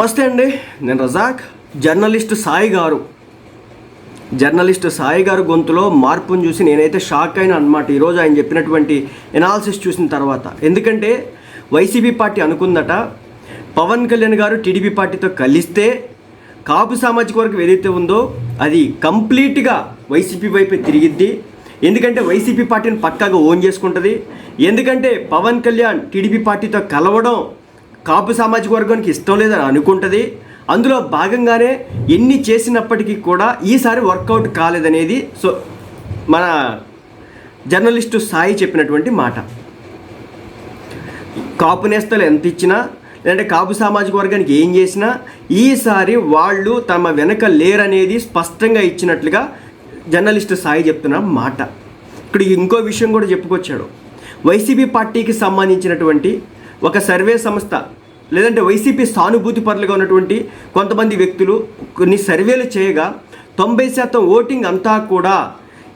నమస్తే అండి నేను రజాక్ జర్నలిస్ట్ సాయి గారు. జర్నలిస్ట్ సాయి గారు గొంతులో మార్పును చూసి నేనైతే షాక్ అయినా అనమాట ఈరోజు ఆయన చెప్పినటువంటి ఎనాలిసిస్ చూసిన తర్వాత. ఎందుకంటే వైసీపీ పార్టీ అనుకుందట పవన్ కళ్యాణ్ గారు టీడీపీ పార్టీతో కలిస్తే కాపు సామాజిక వర్గం ఏదైతే ఉందో అది కంప్లీట్గా వైసీపీ వైపే తిరిగిద్ది. ఎందుకంటే వైసీపీ పార్టీని పక్కాగా ఓన్ చేసుకుంటుంది. ఎందుకంటే పవన్ కళ్యాణ్ టీడీపీ పార్టీతో కలవడం కాపు సామాజిక వర్గానికి ఇష్టం లేదని అనుకుంటుంది. అందులో భాగంగానే ఎన్ని చేసినప్పటికీ కూడా ఈసారి వర్కౌట్ కాలేదనేది సో మన జర్నలిస్టు సాయి చెప్పినటువంటి మాట. కాపు నేస్తలు ఎంత ఇచ్చినా లేదంటే కాపు సామాజిక వర్గానికి ఏం చేసినా ఈసారి వాళ్ళు తమ వెనక లేరనేది స్పష్టంగా ఇచ్చినట్లుగా జర్నలిస్టు సాయి చెప్తున్న మాట. ఇక్కడ ఇంకో విషయం కూడా చెప్పుకొచ్చాడు. వైసీపీ పార్టీకి సంబంధించినటువంటి ఒక సర్వే సంస్థ లేదంటే వైసీపీ సానుభూతి పరులుగా ఉన్నటువంటి కొంతమంది వ్యక్తులు కొన్ని సర్వేలు చేయగా తొంభై శాతం ఓటింగ్ అంతా కూడా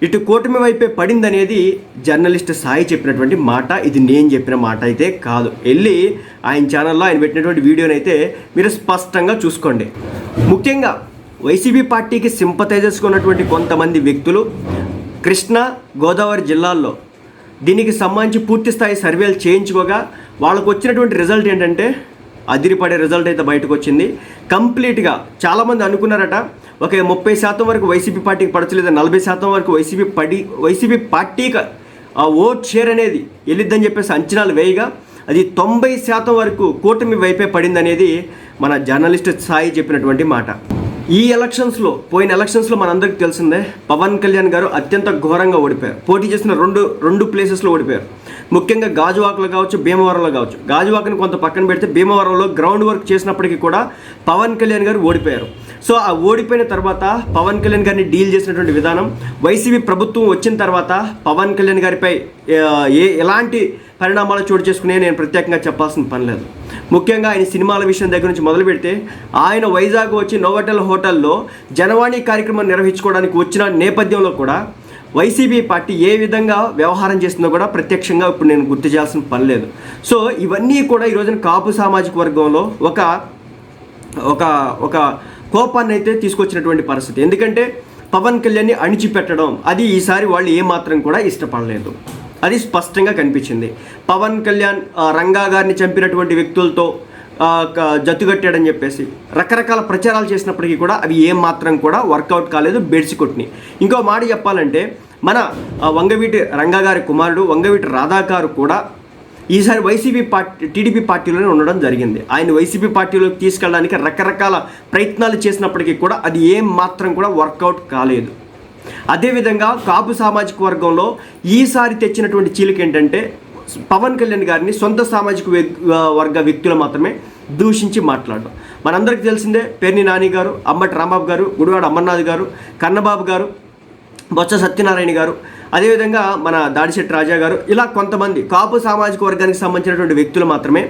ఇటు కూటమి వైపే పడిందనేది జర్నలిస్ట్ సాయి చెప్పినటువంటి మాట. ఇది నేను చెప్పిన మాట అయితే కాదు. వెళ్ళి ఆయన ఛానల్లో ఆయన పెట్టినటువంటి వీడియోని అయితే మీరు స్పష్టంగా చూసుకోండి. ముఖ్యంగా వైసీపీ పార్టీకి సింపతైజర్స్గా ఉన్నటువంటి కొంతమంది వ్యక్తులు కృష్ణా గోదావరి జిల్లాల్లో దీనికి సంబంధించి పూర్తి స్థాయి సర్వేలు చేయించుకోగా వాళ్ళకు వచ్చినటువంటి రిజల్ట్ ఏంటంటే అదిరిపడే రిజల్ట్ అయితే బయటకు వచ్చింది కంప్లీట్గా చాలామంది అనుకున్నారట ఒక ముప్పై శాతం వరకు వైసీపీ పార్టీకి పడచలేదు నలభై శాతం వరకు వైసీపీ పడి వైసీపీ పార్టీకి ఆ ఓట్ షేర్ అనేది వెళ్ళిద్దని చెప్పేసి అంచనాలు వేయగా అది తొంభై శాతం వరకు కూటమి వైపే పడింది అనేది మన జర్నలిస్ట్ సాయి చెప్పినటువంటి మాట. ఈ ఎలక్షన్స్లో పోయిన ఎలక్షన్స్లో మనందరికీ తెలిసిందే పవన్ కళ్యాణ్ గారు అత్యంత ఘోరంగా ఓడిపోయారు. పోటీ చేసిన రెండు రెండు ప్లేసెస్లో ఓడిపోయారు. ముఖ్యంగా గాజువాకలో కావచ్చు భీమవరంలో కావచ్చు. గాజువాకని కొంత పక్కన పెడితే భీమవరంలో గ్రౌండ్ వర్క్ చేసినప్పటికీ కూడా పవన్ కళ్యాణ్ గారు ఓడిపోయారు. సో ఆ ఓడిపోయిన తర్వాత పవన్ కళ్యాణ్ గారిని డీల్ చేసినటువంటి విధానం వైసీపీ ప్రభుత్వం వచ్చిన తర్వాత పవన్ కళ్యాణ్ గారిపై ఏ ఎలాంటి పరిణామాలు చోటు చేసుకునే నేను ప్రత్యేకంగా చెప్పాల్సిన పని లేదు. ముఖ్యంగా ఆయన సినిమాల విషయం దగ్గర నుంచి మొదలు పెడితే ఆయన వైజాగ్ వచ్చి నోవటల్ హోటల్లో జనవాణి కార్యక్రమం నిర్వహించుకోవడానికి వచ్చిన నేపథ్యంలో కూడా వైసీపీ పార్టీ ఏ విధంగా వ్యవహారం చేస్తుందో కూడా ప్రత్యక్షంగా ఇప్పుడు నేను గుర్తు చేయాల్సిన పని లేదు. సో ఇవన్నీ కూడా ఈ రోజున కాపు సామాజిక వర్గంలో ఒక ఒక ఒక కోపాన్ని అయితే తీసుకొచ్చినటువంటి పరిస్థితి. ఎందుకంటే పవన్ కళ్యాణ్ని అణిచిపెట్టడం అది ఈసారి వాళ్ళు ఏమాత్రం కూడా ఇష్టపడలేదు. అది స్పష్టంగా కనిపించింది. పవన్ కళ్యాణ్ రంగా గారిని చంపినటువంటి వ్యక్తులతో క- జతుగట్టాడని చెప్పేసి రకరకాల ప్రచారాలు చేసినప్పటికీ కూడా అవి ఏమాత్రం కూడా వర్కౌట్ కాలేదు బెడ్సి కొట్టినాయి. ఇంకో మాట చెప్పాలంటే మన వంగవీటి రంగా గారి కుమారుడు వంగవీటి రాధాకారు కూడా ఈసారి వైసీపీ పార్టీ టీడీపీ పార్టీలోనే ఉండడం జరిగింది. ఆయన వైసీపీ పార్టీలోకి తీసుకెళ్ళడానికి రకరకాల ప్రయత్నాలు చేసినప్పటికీ కూడా అది ఏం మాత్రం కూడా వర్కౌట్ కాలేదు. అదేవిధంగా కాపు సామాజిక వర్గంలో ఈసారి తెచ్చినటువంటి చీలిక ఏంటంటే పవన్ కళ్యాణ్ గారిని సొంత సామాజిక వ్యక్- వర్గ వ్యక్తులు మాత్రమే దూషించి మాట్లాడడం. మనందరికీ తెలిసిందే పేర్ని నాని గారు అంబటి రాంబాబు గారు గుడివాడ అమర్నాథ్ గారు కన్నబాబు గారు బొత్స సత్యనారాయణ గారు అదేవిధంగా మన దాడిశెట్టి రాజా గారు ఇలా కొంతమంది కాపు సామాజిక వర్గానికి సంబంధించినటువంటి వ్యక్తులు మాత్రమే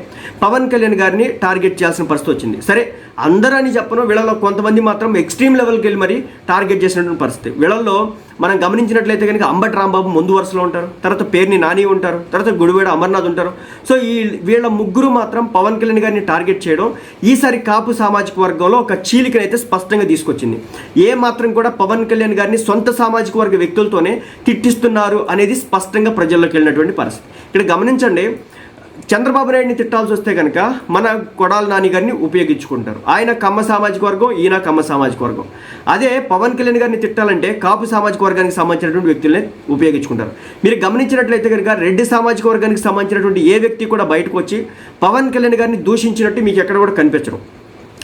పవన్ కళ్యాణ్ గారిని టార్గెట్ చేయాల్సిన పరిస్థితి వచ్చింది. సరే అందరూ అని చెప్పను వీళ్ళలో కొంతమంది మాత్రం ఎక్స్ట్రీమ్ లెవెల్కి వెళ్ళి మరి టార్గెట్ చేసినటువంటి పరిస్థితి. వీళ్ళల్లో మనం గమనించినట్లయితే కనుక అంబటి రాంబాబు ముందు వరుసలో ఉంటారు తర్వాత పేరుని నాని ఉంటారు తర్వాత గుడివేడ అమర్నాథ్ ఉంటారు. సో ఈ వీళ్ళ ముగ్గురు మాత్రం పవన్ కళ్యాణ్ గారిని టార్గెట్ చేయడం ఈసారి కాపు సామాజిక వర్గంలో ఒక చీలికనైతే స్పష్టంగా తీసుకొచ్చింది. ఏ మాత్రం కూడా పవన్ కళ్యాణ్ గారిని సొంత సామాజిక వర్గ వ్యక్తులతోనే తిట్టిస్తున్నారు అనేది స్పష్టంగా ప్రజల్లోకి వెళ్ళినటువంటి పరిస్థితి. ఇక్కడ గమనించండి చంద్రబాబు నాయుడిని తిట్టాల్సి వస్తే కనుక మన కొడాల నాని గారిని ఉపయోగించుకుంటారు. ఆయన కమ్మ సామాజిక వర్గం ఈయన కమ్మ సామాజిక వర్గం. అదే పవన్ కళ్యాణ్ గారిని తిట్టాలంటే కాపు సామాజిక వర్గానికి సంబంధించినటువంటి వ్యక్తుల్ని ఉపయోగించుకుంటారు. మీరు గమనించినట్లయితే కనుక రెడ్డి సామాజిక వర్గానికి సంబంధించినటువంటి ఏ వ్యక్తి కూడా బయటకు వచ్చి పవన్ కళ్యాణ్ గారిని దూషించినట్టు మీకు ఎక్కడ కూడా కనిపించరు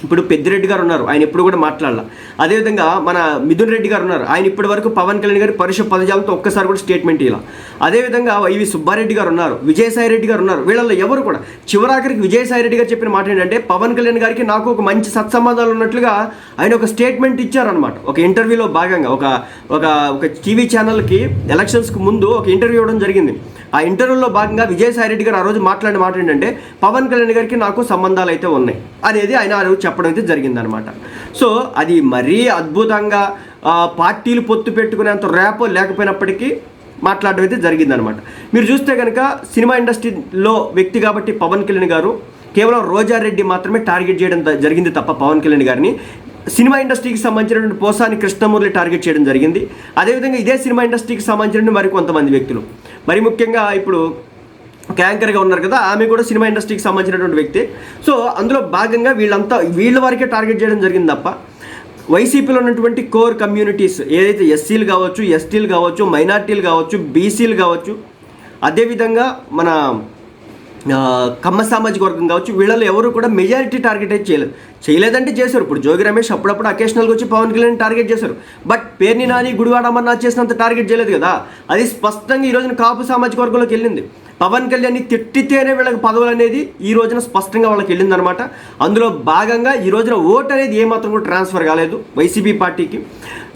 ఇప్పుడు పెద్దిరెడ్డి గారు ఉన్నారు ఆయన ఇప్పుడు కూడా మాట్లాడాల. అదేవిధంగా మన మిథున్ రెడ్డి గారు ఉన్నారు ఆయన ఇప్పటి వరకు పవన్ కళ్యాణ్ గారి పరిషత్ పదజాలంతో ఒక్కసారి కూడా స్టేట్మెంట్ ఇలా అదేవిధంగా వైవి సుబ్బారెడ్డి గారు ఉన్నారు విజయసాయి రెడ్డి గారు ఉన్నారు వీళ్ళల్లో ఎవరు కూడా. చివరాఖరికి విజయసాయి రెడ్డి గారు చెప్పిన మాట ఏంటంటే పవన్ కళ్యాణ్ గారికి నాకు ఒక మంచి సత్సంబంధాలు ఉన్నట్లుగా ఆయన ఒక స్టేట్మెంట్ ఇచ్చారనమాట ఒక ఇంటర్వ్యూలో భాగంగా ఒక ఒక ఒక టీవీ ఛానల్కి ఎలక్షన్స్కి ముందు ఒక ఇంటర్వ్యూ ఇవ్వడం జరిగింది. ఆ ఇంటర్వ్యూలో భాగంగా విజయసాయి రెడ్డి గారు ఆ రోజు మాట్లాడిన మాట ఏంటంటే పవన్ కళ్యాణ్ గారికి నాకు సంబంధాలు అయితే ఉన్నాయి. అనేది ఆయన ఆ రోజు చెప్పడం అయితే జరిగిందనమాట సో అది మరీ అద్భుతంగా పార్టీలు పొత్తు పెట్టుకునేంత ర్యాపో లేకపోయినప్పటికీ మాట్లాడడం అయితే జరిగిందనమాట మీరు చూస్తే కనుక సినిమా ఇండస్ట్రీలో వ్యక్తి కాబట్టి పవన్ కళ్యాణ్ గారు కేవలం రోజారెడ్డి మాత్రమే టార్గెట్ చేయడం జరిగింది తప్ప పవన్ కళ్యాణ్ గారిని. సినిమా ఇండస్ట్రీకి సంబంధించినటువంటి పోసాని కృష్ణమూర్తి టార్గెట్ చేయడం జరిగింది. అదేవిధంగా ఇదే సినిమా ఇండస్ట్రీకి సంబంధించిన మరి కొంతమంది వ్యక్తులు. మరి ముఖ్యంగా ఇప్పుడు ఒక యాంకర్గా ఉన్నారు కదా ఆమె కూడా సినిమా ఇండస్ట్రీకి సంబంధించినటువంటి వ్యక్తి. సో అందులో భాగంగా వీళ్ళంతా వీళ్ళ వరకే టార్గెట్ చేయడం జరిగింది తప్ప వైసీపీలో ఉన్నటువంటి కోర్ కమ్యూనిటీస్ ఏదైతే ఎస్సీలు కావచ్చు ఎస్టీలు కావచ్చు మైనార్టీలు కావచ్చు బీసీలు కావచ్చు అదేవిధంగా మన కమ్మ సామాజిక వర్గం కావచ్చు వీళ్ళలో ఎవరు కూడా మెజారిటీ టార్గెట్ అయితే చేయలేదు చేయలేదంటే చేశారు. ఇప్పుడు జోగి రమేష్ అప్పుడప్పుడు అకేషనల్గా వచ్చి పవన్ కళ్యాణ్ టార్గెట్ చేశారు. బట్ పేర్ని నాని గుడివాడ అమర్నాథ్ చేసినంత టార్గెట్ చేయలేదు కదా. అది స్పష్టంగా ఈ రోజున కాపు సామాజిక వర్గంలోకి వెళ్ళింది. పవన్ కళ్యాణ్ని తిట్టితేనే వీళ్ళకి పదవులు అనేది ఈ రోజున స్పష్టంగా వాళ్ళకి వెళ్ళింది అనమాట అందులో భాగంగా ఈ రోజున ఓట్ అనేది ఏమాత్రం కూడా ట్రాన్స్ఫర్ కాలేదు వైసీపీ పార్టీకి.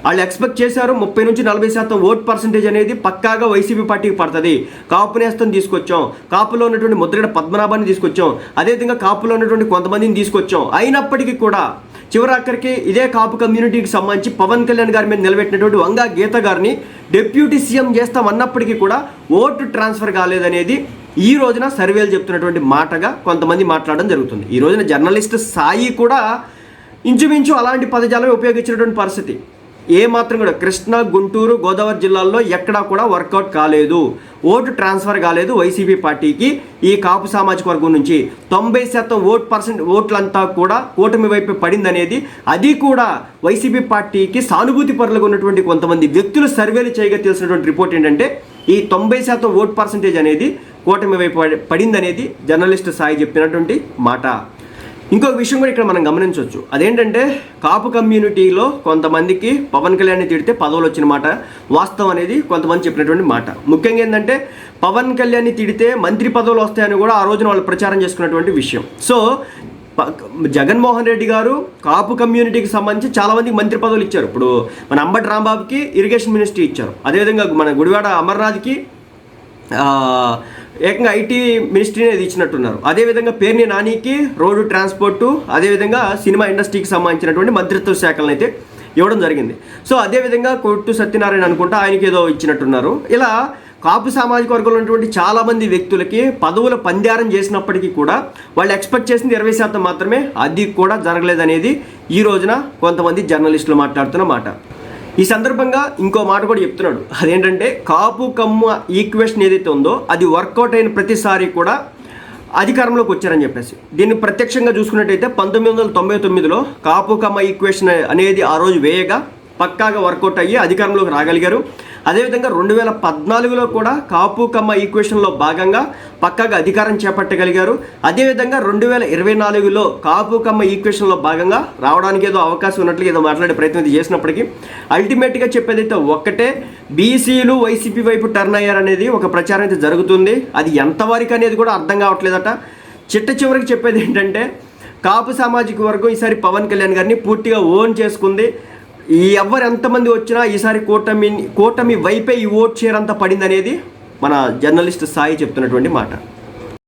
వాళ్ళు ఎక్స్పెక్ట్ చేశారు ముప్పై నుంచి నలభై శాతం ఓట్ పర్సంటేజ్ అనేది పక్కాగా వైసీపీ పార్టీకి పడుతుంది. కాపు నేస్తం తీసుకొచ్చాం. కాపులో ఉన్నటువంటి ముద్రగడ పద్మనాభాన్ని తీసుకొచ్చాం. అదేవిధంగా కాపులో ఉన్నటువంటి కొంతమందిని తీసుకొచ్చాం. అయినప్పటికీ కూడా చివరాఖరికి ఇదే కాపు కమ్యూనిటీకి సంబంధించి పవన్ కళ్యాణ్ గారి మీద నిలబెట్టినటువంటి వంగా గీత గారిని డిప్యూటీ సీఎం చేస్తాం అన్నప్పటికీ కూడా ఓటు ట్రాన్స్ఫర్ కాలేదనేది ఈ రోజున సర్వేలు చెప్తున్నటువంటి మాటగా కొంతమంది మాట్లాడడం జరుగుతుంది. ఈ రోజున జర్నలిస్ట్ సాయి కూడా ఇంచుమించు అలాంటి పదజాలమే ఉపయోగించినటువంటి పరిస్థితి. ఏ మాత్రం కూడా కృష్ణా గుంటూరు గోదావరి జిల్లాల్లో ఎక్కడా కూడా వర్కౌట్ కాలేదు. ఓటు ట్రాన్స్ఫర్ కాలేదు వైసీపీ పార్టీకి ఈ కాపు సామాజిక వర్గం నుంచి. తొంభై శాతం ఓట్ పర్సెంట్ ఓట్లంతా కూడా కూటమి వైపు పడిందనేది అది కూడా వైసీపీ పార్టీకి సానుభూతి పరులుగా ఉన్నటువంటి కొంతమంది వ్యక్తులు సర్వేలు చేయగా తెలిసినటువంటి రిపోర్ట్ ఏంటంటే ఈ తొంభై శాతం ఓట్ పర్సంటేజ్ అనేది కూటమి వైపు పడిందనేది జర్నలిస్ట్ సాయి చెప్పినటువంటి మాట. ఇంకొక విషయం కూడా ఇక్కడ మనం గమనించవచ్చు. అదేంటంటే కాపు కమ్యూనిటీలో కొంతమందికి పవన్ కళ్యాణ్ని తిడితే పదవులు వచ్చిన మాట వాస్తవం అనేది కొంతమంది చెప్పినటువంటి మాట. ముఖ్యంగా ఏంటంటే పవన్ కళ్యాణ్ని తిడితే మంత్రి పదవులు వస్తాయని కూడా ఆ రోజున వాళ్ళు ప్రచారం చేసుకున్నటువంటి విషయం. సో ప- జగన్మోహన్ రెడ్డి గారు కాపు కమ్యూనిటీకి సంబంధించి చాలామందికి మంత్రి పదవులు ఇచ్చారు. ఇప్పుడు మన అంబటి రాంబాబుకి ఇరిగేషన్ మినిస్ట్రీ ఇచ్చారు. అదేవిధంగా మన గుడివాడ అమర్నాథ్కి ఏకంగా ఐటీ మినిస్ట్రీ అనేది ఇచ్చినట్టున్నారు అదేవిధంగా పేర్ని నానికి రోడ్డు ట్రాన్స్పోర్టు అదేవిధంగా సినిమా ఇండస్ట్రీకి సంబంధించినటువంటి మంత్రిత్వ శాఖలను అయితే ఇవ్వడం జరిగింది. సో అదేవిధంగా కొట్టు సత్యనారాయణ అనుకుంటా ఆయనకి ఏదో ఇచ్చినట్టున్నారు. ఇలా కాపు సామాజిక వర్గంలో ఉన్నటువంటి చాలామంది వ్యక్తులకి పదవుల పందారం చేసినప్పటికీ కూడా వాళ్ళు ఎక్స్పెక్ట్ చేసింది ఇరవై శాతం మాత్రమే అది కూడా జరగలేదనేది ఈ రోజున కొంతమంది జర్నలిస్టులు మాట్లాడుతున్న మాట. ఈ సందర్భంగా ఇంకో మాట కూడా చెప్తున్నాడు. అదేంటంటే కాపు కమ్మ ఈక్వేషన్ ఏదైతే ఉందో అది వర్కౌట్ అయిన ప్రతిసారి కూడా అధికారంలోకి వచ్చారని చెప్పేసి. దీన్ని ప్రత్యక్షంగా చూసుకున్నట్టయితే పంతొమ్మిది వందల తొంభై తొమ్మిదిలో కాపు కమ్మ ఈక్వేషన్ అనేది ఆ రోజు వేయగా పక్కాగా వర్కౌట్ అయ్యి అధికారంలోకి రాగలిగారు. అదేవిధంగా రెండు వేల పద్నాలుగులో కూడా కాపు కమ్మ ఈక్వేషన్లో భాగంగా పక్కగా అధికారం చేపట్టగలిగారు. అదేవిధంగా రెండు వేల ఇరవై నాలుగులో కాపు కమ్మ ఈక్వేషన్లో భాగంగా రావడానికి ఏదో అవకాశం ఉన్నట్లు ఏదో మాట్లాడే ప్రయత్నం చేసినప్పటికీ అల్టిమేట్గా చెప్పేదైతే ఒక్కటే బీసీలు వైసీపీ వైపు టర్న్ అయ్యారనేది ఒక ప్రచారం అయితే జరుగుతుంది. అది ఎంతవరకు అనేది కూడా అర్థం కావట్లేదట. చిట్ట చివరికి చెప్పేది ఏంటంటే కాపు సామాజిక వర్గం ఈసారి పవన్ కళ్యాణ్ గారిని పూర్తిగా ఓన్ చేసుకుంది. ఈ ఎవరు ఎంతమంది వచ్చినా ఈసారి కూటమి కూటమి వైపే ఈ ఓట్ షేర్ అంతా పడిందనేది మన జర్నలిస్ట్ సాయి చెప్తున్నటువంటి మాట.